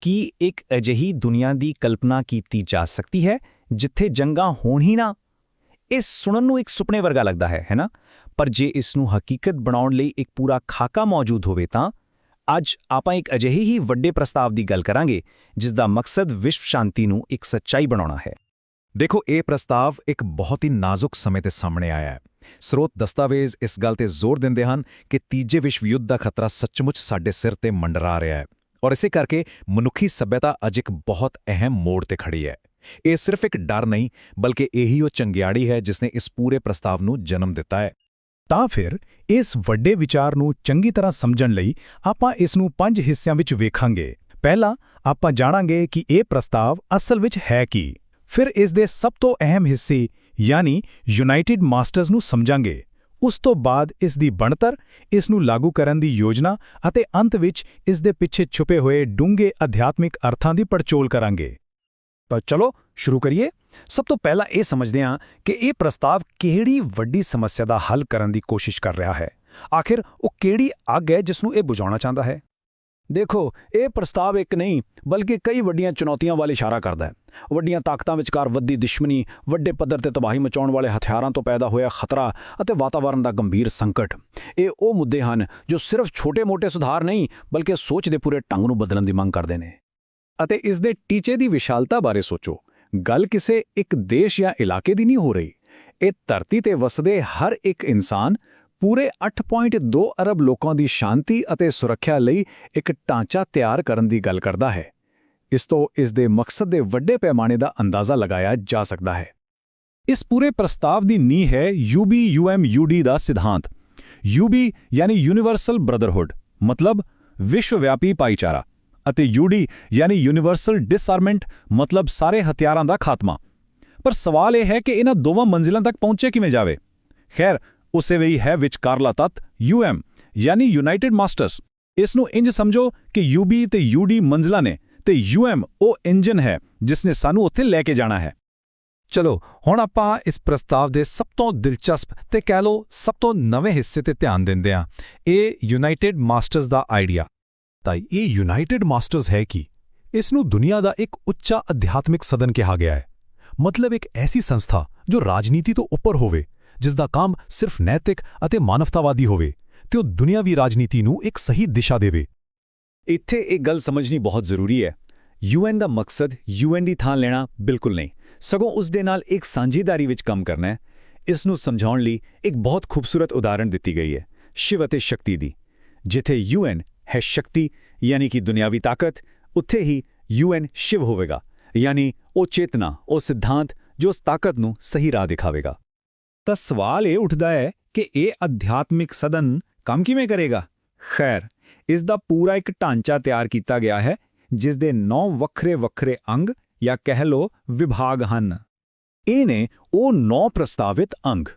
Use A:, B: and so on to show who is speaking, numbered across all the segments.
A: ਕੀ ਇੱਕ ਅਜਿਹੀ ਦੁਨੀਆ ਦੀ ਕਲਪਨਾ ਕੀਤੀ ਜਾ ਸਕਦੀ ਹੈ ਜਿੱਥੇ ਜੰਗਾਂ ਹੋਣ ਹੀ ਨਾ? ਇਹ ਸੁਣਨ ਨੂੰ ਇੱਕ ਸੁਪਨੇ ਵਰਗਾ ਲੱਗਦਾ ਹੈ ਹੈਨਾ ਪਰ ਜੇ ਇਸ ਨੂੰ ਹਕੀਕਤ ਬਣਾਉਣ ਲਈ ਇੱਕ ਪੂਰਾ ਖਾਕਾ ਮੌਜੂਦ ਹੋਵੇ ਤਾਂ ਅੱਜ ਆਪਾਂ ਇੱਕ ਅਜਿਹੇ ਹੀ ਵੱਡੇ ਪ੍ਰਸਤਾਵ ਦੀ ਗੱਲ ਕਰਾਂਗੇ, ਜਿਸ ਦਾ ਮਕਸਦ ਵਿਸ਼ਵ ਸ਼ਾਂਤੀ ਨੂੰ ਇੱਕ ਸੱਚਾਈ ਬਣਾਉਣਾ ਹੈ।
B: ਦੇਖੋ, ਇਹ ਪ੍ਰਸਤਾਵ ਇੱਕ ਬਹੁਤ ਹੀ ਨਾਜ਼ੁਕ ਸਮੇਂ ਤੇ ਸਾਹਮਣੇ ਆਇਆ ਹੈ। ਸਰੋਤ ਦਸਤਾਵੇਜ਼ ਇਸ ਗੱਲ ਤੇ ਜ਼ੋਰ ਦਿੰਦੇ ਹਨ ਕਿ ਤੀਜੇ ਵਿਸ਼ਵ ਯੁੱਧ ਦਾ ਖਤਰਾ ਸੱਚਮੁੱਚ ਸਾਡੇ ਸਿਰ ਤੇ ਮੰਡਰਾ ਰਿਹਾ ਹੈ। ਔਰ ਇਸੇ ਕਰਕੇ ਮਨੁੱਖੀ ਸੱਭਿਅਤਾ ਅੱਜ ਇੱਕ ਬਹੁਤ ਅਹਿਮ ਮੋੜ ਤੇ ਖੜੀ ਹੈ। ਇਹ ਸਿਰਫ ਇੱਕ ਡਰ ਨਹੀਂ, ਬਲਕਿ ਇਹੀ ਉਹ ਚੰਗਿਆੜੀ ਹੈ ਜਿਸ ਨੇ ਇਸ ਪੂਰੇ ਪ੍ਰਸਤਾਵ ਨੂੰ ਜਨਮ ਦਿੱਤਾ ਹੈ।
C: ਤਾਂ ਫਿਰ ਇਸ ਵੱਡੇ ਵਿਚਾਰ ਨੂੰ ਚੰਗੀ ਤਰ੍ਹਾਂ ਸਮਝਣ ਲਈ ਆਪਾਂ ਇਸ ਨੂੰ ਪੰਜ ਹਿੱਸਿਆਂ ਵਿੱਚ ਵੇਖਾਂਗੇ। ਪਹਿਲਾਂ ਆਪਾਂ ਜਾਣਾਂਗੇ ਕਿ ਇਹ ਪ੍ਰਸਤਾਵ ਅਸਲ ਵਿੱਚ ਹੈ ਕੀ। ਫਿਰ ਇਸ ਦੇ ਸਭ ਤੋਂ ਅਹਿਮ ਹਿੱਸੇ, ਯਾਨੀ ਯੂਨਾਈਟਿਡ ਮਾਸਟਰਸ ਨੂੰ ਸਮਝਾਂਗੇ। ਉਸ ਤੋਂ ਬਾਅਦ ਇਸ ਦੀ ਬਣਤਰ, ਇਸ ਨੂੰ ਲਾਗੂ ਕਰਨ ਦੀ ਯੋਜਨਾ ਅਤੇ ਅੰਤ ਵਿੱਚ ਇਸ ਦੇ ਪਿੱਛੇ ਛੁਪੇ ਹੋਏ ਡੂੰਘੇ ਅਧਿਆਤਮਿਕ ਅਰਥਾਂ ਦੀ ਪੜਚੋਲ ਕਰਾਂਗੇ।
A: ਤਾਂ ਚਲੋ, ਸ਼ੁਰੂ ਕਰੀਏ। ਸਭ ਤੋਂ ਪਹਿਲਾਂ ਇਹ ਸਮਝਦੇ ਹਾਂ ਕਿ ਇਹ ਪ੍ਰਸਤਾਵ ਕਿਹੜੀ ਵੱਡੀ ਸਮੱਸਿਆ ਦਾ ਹੱਲ ਕਰਨ ਦੀ ਕੋਸ਼ਿਸ਼ ਕਰ ਰਿਹਾ ਹੈ। ਆਖਿਰ ਉਹ ਕਿਹੜੀ ਅੱਗ ਹੈ ਜਿਸ ਨੂੰ ਇਹ ਬੁਝਾਉਣਾ ਚਾਹੁੰਦਾ ਹੈ? ਦੇਖੋ, ਇਹ ਪ੍ਰਸਤਾਵ ਇੱਕ ਨਹੀਂ, ਬਲਕਿ ਕਈ ਵੱਡੀਆਂ ਚੁਣੌਤੀਆਂ ਵੱਲ ਇਸ਼ਾਰਾ ਕਰਦਾ ਹੈ। ਵੱਡੀਆਂ ਤਾਕਤਾਂ ਵਿਚਕਾਰ ਵੱਧਦੀ ਦੁਸ਼ਮਣੀ, ਵੱਡੇ ਪੱਧਰ ਤੇ ਤਬਾਹੀ ਮਚਾਉਣ ਵਾਲੇ ਹਥਿਆਰਾਂ ਤੋਂ ਪੈਦਾ ਹੋਇਆ ਖਤਰਾ ਅਤੇ ਵਾਤਾਵਰਣ ਦਾ ਗੰਭੀਰ ਸੰਕਟ। ਇਹ ਉਹ ਮੁੱਦੇ ਹਨ ਜੋ ਸਿਰਫ ਛੋਟੇ-ਮੋਟੇ ਸੁਧਾਰ ਨਹੀਂ, ਬਲਕਿ ਸੋਚ ਦੇ ਪੂਰੇ ਢੰਗ ਨੂੰ ਬਦਲਣ ਦੀ ਮੰਗ ਕਰਦੇ ਨੇ।
C: ਅਤੇ ਇਸ ਦੇ ਟੀਚੇ ਦੀ ਵਿਸ਼ਾਲਤਾ ਬਾਰੇ ਸੋਚੋ। ਗੱਲ ਕਿਸੇ ਇੱਕ ਦੇਸ਼ ਜਾਂ ਇਲਾਕੇ ਦੀ ਨਹੀਂ ਹੋ ਰਹੀ। ਇਹ ਧਰਤੀ ਤੇ ਵਸਦੇ ਹਰ ਇੱਕ ਇਨਸਾਨ ਪੂਰੇ 8.2 ਅਰਬ ਲੋਕਾਂ ਦੀ ਸ਼ਾਂਤੀ ਅਤੇ ਸੁਰੱਖਿਆ ਲਈ ਇੱਕ ਢਾਂਚਾ ਤਿਆਰ ਕਰਨ ਦੀ ਗੱਲ ਕਰਦਾ ਹੈ। ਇਸ ਤੋਂ ਇਸ ਦੇ ਮਕਸਦ ਦੇ ਵੱਡੇ ਪੈਮਾਨੇ ਦਾ ਅੰਦਾਜ਼ਾ ਲਗਾਇਆ ਜਾ ਸਕਦਾ ਹੈ। ਇਸ ਪੂਰੇ ਪ੍ਰਸਤਾਵ ਦੀ ਨੀਂਹ ਹੈ UBUMUD ਦਾ ਸਿਧਾਂਤ। UB ਯਾਨੀ ਯੂਨੀਵਰਸਲ ਬ੍ਰਦਰਹੁੱਡ ਮਤਲਬ ਵਿਸ਼ਵਵਿਆਪੀ ਭਾਈਚਾਰਾ, ਅਤੇ UD ਯਾਨੀ ਯੂਨੀਵਰਸਲ ਡਿਸਆਰਮੈਂਟ ਮਤਲਬ ਸਾਰੇ ਹਥਿਆਰਾਂ ਦਾ ਖਾਤਮਾ। ਪਰ ਸਵਾਲ ਇਹ ਹੈ ਕਿ ਇਹਨਾਂ ਦੋਵਾਂ ਮੰਜ਼ਿਲਾਂ ਤੱਕ ਪਹੁੰਚੇ ਕਿਵੇਂ ਜਾਵੇ? ਖੈਰ ਉਸੇ ਵੇਈ ਹੈ ਵਿਚਕਾਰਲਾ ਤੱਤ UM ਯਾਨੀ ਯੂਨਾਈਟਿਡ ਮਾਸਟਰਸ। ਇਸ ਨੂੰ ਇੰਜ ਸਮਝੋ ਕਿ UB ਤੇ UD ਮੰਜ਼ਲਾਂ ਨੇ ਤੇ UM ਉਹ ਇੰਜਨ ਹੈ ਜਿਸ ਨੇ ਸਾਨੂੰ ਉੱਥੇ ਲੈ ਕੇ ਜਾਣਾ ਹੈ। ਚਲੋ, ਹੁਣ ਆਪਾਂ ਇਸ ਪ੍ਰਸਤਾਵ ਦੇ ਸਭ ਤੋਂ ਦਿਲਚਸਪ ਤੇ ਕਹਿ ਲਓ ਸਭ ਤੋਂ ਨਵੇਂ ਹਿੱਸੇ ਤੇ ਧਿਆਨ ਦਿੰਦੇ ਹਾਂ। ਇਹ ਯੂਨਾਈਟਿਡ ਮਾਸਟਰਸ ਦਾ ਆਈਡੀਆ। ਤਾਂ ਇਹ ਯੂਨਾਈਟਿਡ ਮਾਸਟਰਸ ਹੈ ਕਿ? ਇਸ ਨੂੰ ਦੁਨੀਆ ਦਾ ਇੱਕ ਉੱਚਾ ਅਧਿਆਤਮਿਕ ਸਦਨ ਕਿਹਾ ਗਿਆ ਹੈ। ਮਤਲਬ ਇੱਕ ਐਸੀ ਸੰਸਥਾ ਜੋ ਰਾਜਨੀਤੀ ਤੋਂ ਉੱਪਰ ਹੋਵੇ ਜਿਸ ਦਾ ਕੰਮ ਸਿਰਫ ਨੈਤਿਕ ਅਤੇ ਮਾਨਵਤਾਵਾਦੀ ਹੋਵੇ ਤੇ ਉਹ ਦੁਨੀਆਵੀ ਰਾਜਨੀਤੀ ਨੂੰ ਇੱਕ ਸਹੀ ਦਿਸ਼ਾ ਦੇਵੇ।
A: ਇੱਥੇ ਇਹ ਗੱਲ ਸਮਝਣੀ ਬਹੁਤ ਜ਼ਰੂਰੀ ਹੈ। ਯੂਐਨ ਦਾ ਮਕਸਦ ਯੂਐਨ ਦੀ ਥਾਂ ਲੈਣਾ ਬਿਲਕੁਲ ਨਹੀਂ। ਸਗੋਂ ਉਸ ਦੇ ਨਾਲ ਇੱਕ ਸਾਂਝੇਦਾਰੀ ਵਿੱਚ ਕੰਮ ਕਰਨਾ ਹੈ। ਇਸ ਨੂੰ ਸਮਝਾਉਣ ਲਈ ਇੱਕ ਬਹੁਤ ਖੂਬਸੂਰਤ ਉਦਾਹਰਣ ਦਿੱਤੀ ਗਈ ਹੈ, ਸ਼ਿਵ ਅਤੇ ਸ਼ਕਤੀ ਦੀ, ਜਿੱਥੇ ਯੂਐਨ ਹੈ ਸ਼ਕਤੀ, ਯਾਨੀ ਕਿ ਦੁਨਿਆਵੀ ਤਾਕਤ, ਉੱਥੇ ਹੀ ਯੂਐਨ ਸ਼ਿਵ ਹੋਵੇਗਾ, ਯਾਨੀ ਉਹ ਚੇਤਨਾ, ਉਹ ਸਿਧਾਂਤ ਜੋ ਉਸ ਤਾਕਤ ਨੂੰ ਸਹੀ ਰਾਹ ਦਿਖਾਵੇਗਾ।
C: ਤਾਂ ਸਵਾਲ ਇਹ ਉੱਠਦਾ ਹੈ ਕਿ ਇਹ ਅਧਿਆਤਮਿਕ ਸਦਨ ਕੰਮ ਕਿਵੇਂ ਕਰੇਗਾ? ਖੈਰ, ਇਸ ਦਾ ਪੂਰਾ ਇੱਕ ਢਾਂਚਾ ਤਿਆਰ ਕੀਤਾ ਗਿਆ ਹੈ, ਜਿਸ ਦੇ 9 ਵੱਖਰੇ ਵੱਖਰੇ ਅੰਗ ਜਾਂ ਕਹਿ ਲੋ ਵਿਭਾਗ ਹਨ। ਇਹ ਨੇ ਉਹ 9 ਪ੍ਰਸਤਾਵਿਤ ਅੰਗ।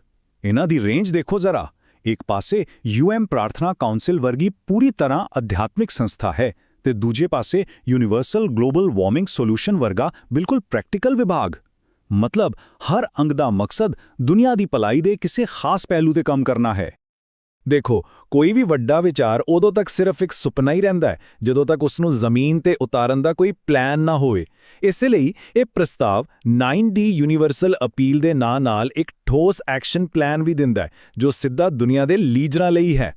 C: ਇਹਨਾਂ ਦੀ ਰੇਂਜ ਦੇਖੋ ਜ਼ਰਾ। ਇੱਕ ਪਾਸੇ ਯੂਐਮ ਪ੍ਰਾਰਥਨਾ ਕਾਉਂਸਲ ਵਰਗੀ ਪੂਰੀ ਤਰ੍ਹਾਂ ਅਧਿਆਤਮਿਕ ਸੰਸਥਾ ਹੈ ਤੇ ਦੂਜੇ ਪਾਸੇ ਯੂਨੀਵਰਸਲ ਗਲੋਬਲ ਵਾਰਮਿੰਗ ਸੋਲੂਸ਼ਨ ਵਰਗਾ ਬਿਲਕੁਲ ਪ੍ਰੈਕਟੀਕਲ ਵਿਭਾਗ। ਮਤਲਬ ਹਰ ਅੰਗ ਦਾ ਮਕਸਦ ਦੁਨੀਆ ਦੀ ਭਲਾਈ ਦੇ ਕਿਸੇ ਖਾਸ ਪਹਿਲੂ ਤੇ ਕੰਮ ਕਰਨਾ ਹੈ। ਦੇਖੋ, ਕੋਈ ਵੀ ਵੱਡਾ ਵਿਚਾਰ ਉਦੋਂ ਤੱਕ ਸਿਰਫ ਇੱਕ ਸੁਪਨਾ ਹੀ ਰਹਿੰਦਾ ਹੈ, ਜਦੋਂ ਤੱਕ ਉਸ ਨੂੰ ਜ਼ਮੀਨ ਤੇ ਉਤਾਰਨ ਦਾ ਕੋਈ ਪਲਾਨ ਨਾ ਹੋਵੇ। ਇਸੇ ਲਈ ਇਹ ਪ੍ਰਸਤਾਵ 9D ਯੂਨੀਵਰਸਲ ਅਪੀਲ ਦੇ ਨਾਂ ਨਾਲ ਇੱਕ ਠੋਸ ਐਕਸ਼ਨ ਪਲਾਨ ਵੀ ਦਿੰਦਾ ਹੈ, ਜੋ ਸਿੱਧਾ ਦੁਨੀਆ ਦੇ ਲੀਜਰਾਂ ਲਈ ਹੈ।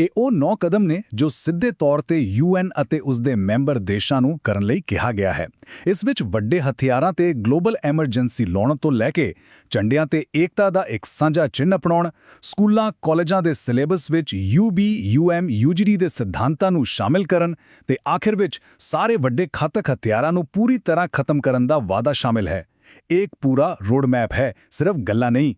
C: ਇਹ ਉਹ ਨੌ ਕਦਮ ਨੇ ਜੋ ਸਿੱਧੇ ਤੌਰ ਤੇ ਯੂਐਨ ਅਤੇ ਉਸ ਦੇ ਮੈਂਬਰ ਦੇਸ਼ਾਂ ਨੂੰ ਕਰਨ ਲਈ ਕਿਹਾ ਗਿਆ ਹੈ। ਇਸ ਵਿੱਚ ਵੱਡੇ ਹਥਿਆਰਾਂ ਤੇ ਗਲੋਬਲ ਐਮਰਜੈਂਸੀ ਲਾਉਣ ਤੋਂ ਲੈ ਕੇ ਝੰਡਿਆਂ ਤੇ ਏਕਤਾ ਦਾ ਇੱਕ ਸਾਂਝਾ ਚਿੰਨ੍ਹ ਅਪਣਾਉਣ, ਸਕੂਲਾਂ, ਕਾਲਜਾਂ ਦੇ ਸਿਲੇਬਸ ਵਿੱਚ ਯੂਬੀ ਯੂਐਮ ਯੂਜੀਡੀ ਦੇ ਸਿਧਾਂਤਾਂ ਨੂੰ ਸ਼ਾਮਿਲ ਕਰਨ ਤੇ ਆਖਿਰ ਵਿੱਚ ਸਾਰੇ ਵੱਡੇ ਖਾਤਕ ਹਥਿਆਰਾਂ ਨੂੰ ਪੂਰੀ ਤਰ੍ਹਾਂ ਖਤਮ ਕਰਨ ਦਾ ਵਾਅਦਾ ਸ਼ਾਮਿਲ ਹੈ। ਇੱਕ ਪੂਰਾ ਰੋਡ ਮੈਪ ਹੈ, ਸਿਰਫ ਗੱਲਾਂ ਨਹੀਂ।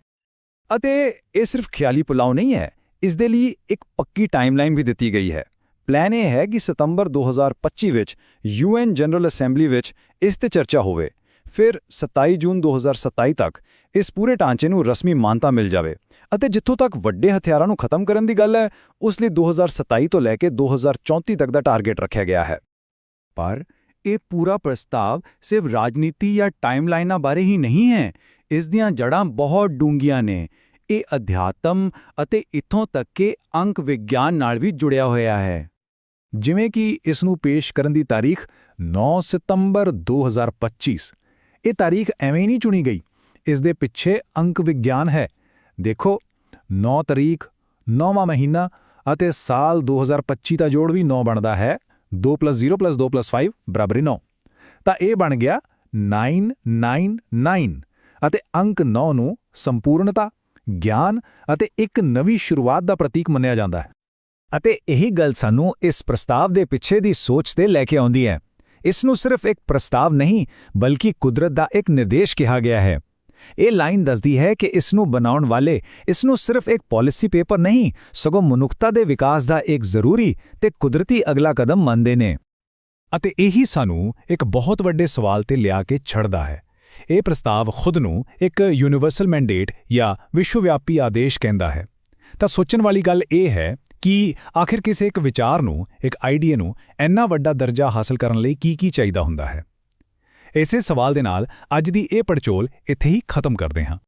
C: ਅਤੇ ਇਹ ਸਿਰਫ ਖਿਆਲੀ ਪੁਲਾવ ਨਹੀਂ ਹੈ। ਇਸ ਦੇ ਲਈ ਇੱਕ ਪੱਕੀ ਟਾਈਮਲਾਈਨ ਵੀ ਦਿੱਤੀ ਗਈ ਹੈ। ਪਲਾਨ ਇਹ ਹੈ ਕਿ ਸਤੰਬਰ 2025 ਵਿੱਚ ਯੂਐਨ ਜਨਰਲ ਅਸੈਂਬਲੀ ਵਿੱਚ ਇਸ ਤੇ ਚਰਚਾ ਹੋਵੇ। ਫਿਰ 27 ਜੂਨ 2027 ਤੱਕ ਇਸ ਪੂਰੇ ਢਾਂਚੇ ਨੂੰ ਰਸਮੀ ਮਾਨਤਾ ਮਿਲ ਜਾਵੇ ਅਤੇ ਜਿੱਥੋਂ ਤੱਕ ਵੱਡੇ ਹਥਿਆਰਾਂ ਨੂੰ ਖਤਮ ਕਰਨ ਦੀ ਗੱਲ ਹੈ, ਉਸ ਲਈ 2027 ਤੋਂ ਲੈ ਕੇ 2034 ਤੱਕ ਦਾ ਟਾਰਗੇਟ ਰੱਖਿਆ ਗਿਆ ਹੈ। ਪਰ ਇਹ ਪੂਰਾ ਪ੍ਰਸਤਾਵ ਸਿਰਫ ਰਾਜਨੀਤੀ ਜਾਂ ਟਾਈਮਲਾਈਨਾਂ ਬਾਰੇ ਹੀ ਨਹੀਂ ਹੈ। ਇਸ ਦੀਆਂ ਜੜਾਂ ਬਹੁਤ ਡੂੰਘੀਆਂ ਨੇ। ਇਹ ਅਧਿਆਤਮ ਅਤੇ ਇਥੋਂ ਤੱਕ ਕਿ ਅੰਕ ਵਿਗਿਆਨ ਨਾਲ ਵੀ ਜੁੜਿਆ ਹੋਇਆ ਹੈ।
B: ਜਿਵੇਂ ਕਿ ਇਸ ਨੂੰ ਪੇਸ਼ ਕਰਨ ਦੀ ਤਾਰੀਖ 9 ਸਤੰਬਰ 2025 ਇਹ ਤਾਰੀਖ ਐਵੇਂ ਨਹੀਂ ਚੁਣੀ ਗਈ। ਇਸ ਦੇ ਪਿੱਛੇ ਅੰਕ ਵਿਗਿਆਨ ਹੈ। ਦੇਖੋ 9 ਤਾਰੀਖ 9ਵਾਂ ਮਹੀਨਾ ਅਤੇ ਸਾਲ 2025 ਦਾ ਜੋੜ ਵੀ 9 ਬਣਦਾ ਹੈ। 2 0 2 5 ਬਰਾਬਰ 9 ਤਾਂ ਇਹ ਬਣ ਗਿਆ 999 ਅਤੇ ਅੰਕ 9 ਨੂੰ ਸੰਪੂਰਨਤਾ ਗਿਆਨ ਅਤੇ ਇੱਕ ਨਵੀਂ ਸ਼ੁਰੂਆਤ ਦਾ ਪ੍ਰਤੀਕ ਮੰਨਿਆ ਜਾਂਦਾ ਹੈ।
C: ਅਤੇ ਇਹੀ ਗੱਲ ਸਾਨੂੰ ਇਸ ਪ੍ਰਸਤਾਵ ਦੇ ਪਿੱਛੇ ਦੀ ਸੋਚ ਤੇ ਲੈ ਕੇ ਆਉਂਦੀ ਹੈ। ਇਸ ਨੂੰ ਸਿਰਫ ਇੱਕ ਪ੍ਰਸਤਾਵ ਨਹੀਂ, ਬਲਕਿ ਕੁਦਰਤ ਦਾ ਇੱਕ ਨਿਰਦੇਸ਼ ਕਿਹਾ ਗਿਆ ਹੈ। ਇਹ ਲਾਈਨ ਦੱਸਦੀ ਹੈ ਕਿ ਇਸ ਨੂੰ ਬਣਾਉਣ ਵਾਲੇ, ਇਸ ਨੂੰ ਸਿਰਫ ਇੱਕ ਪਾਲਿਸੀ ਪੇਪਰ ਨਹੀਂ, ਸਗੋਂ ਮਨੁੱਖਤਾ ਦੇ ਵਿਕਾਸ ਦਾ ਇੱਕ ਜ਼ਰੂਰੀ ਤੇ ਕੁਦਰਤੀ ਅਗਲਾ ਕਦਮ ਮੰਨਦੇ ਨੇ।
B: ਅਤੇ ਇਹੀ ਸਾਨੂੰ ਇੱਕ ਬਹੁਤ ਵੱਡੇ ਸਵਾਲ ਤੇ ਲਿਆ ਕੇ ਛੱਡਦਾ ਹੈ। ਇਹ ਪ੍ਰਸਤਾਵ ਖੁਦ ਨੂੰ ਇੱਕ ਯੂਨੀਵਰਸਲ ਮੈਂਡੇਟ ਜਾਂ ਵਿਸ਼ਵਵਿਆਪੀ ਆਦੇਸ਼ ਕਹਿੰਦਾ ਹੈ। ਤਾਂ ਸੋਚਣ ਵਾਲੀ ਗੱਲ ਇਹ ਹੈ ਕਿ ਆਖਿਰ ਕਿਸੇ ਇੱਕ ਵਿਚਾਰ ਨੂੰ, ਇੱਕ ਆਈਡੀਆ ਨੂੰ ਇੰਨਾ ਵੱਡਾ ਦਰਜਾ ਹਾਸਲ ਕਰਨ ਲਈ ਕੀ ਕੀ ਚਾਹੀਦਾ ਹੁੰਦਾ ਹੈ? ਇਸੇ ਸਵਾਲ ਦੇ ਨਾਲ ਅੱਜ ਦੀ ਇਹ ਪੜਚੋਲ ਇੱਥੇ ਹੀ ਖਤਮ ਕਰਦੇ ਹਾਂ।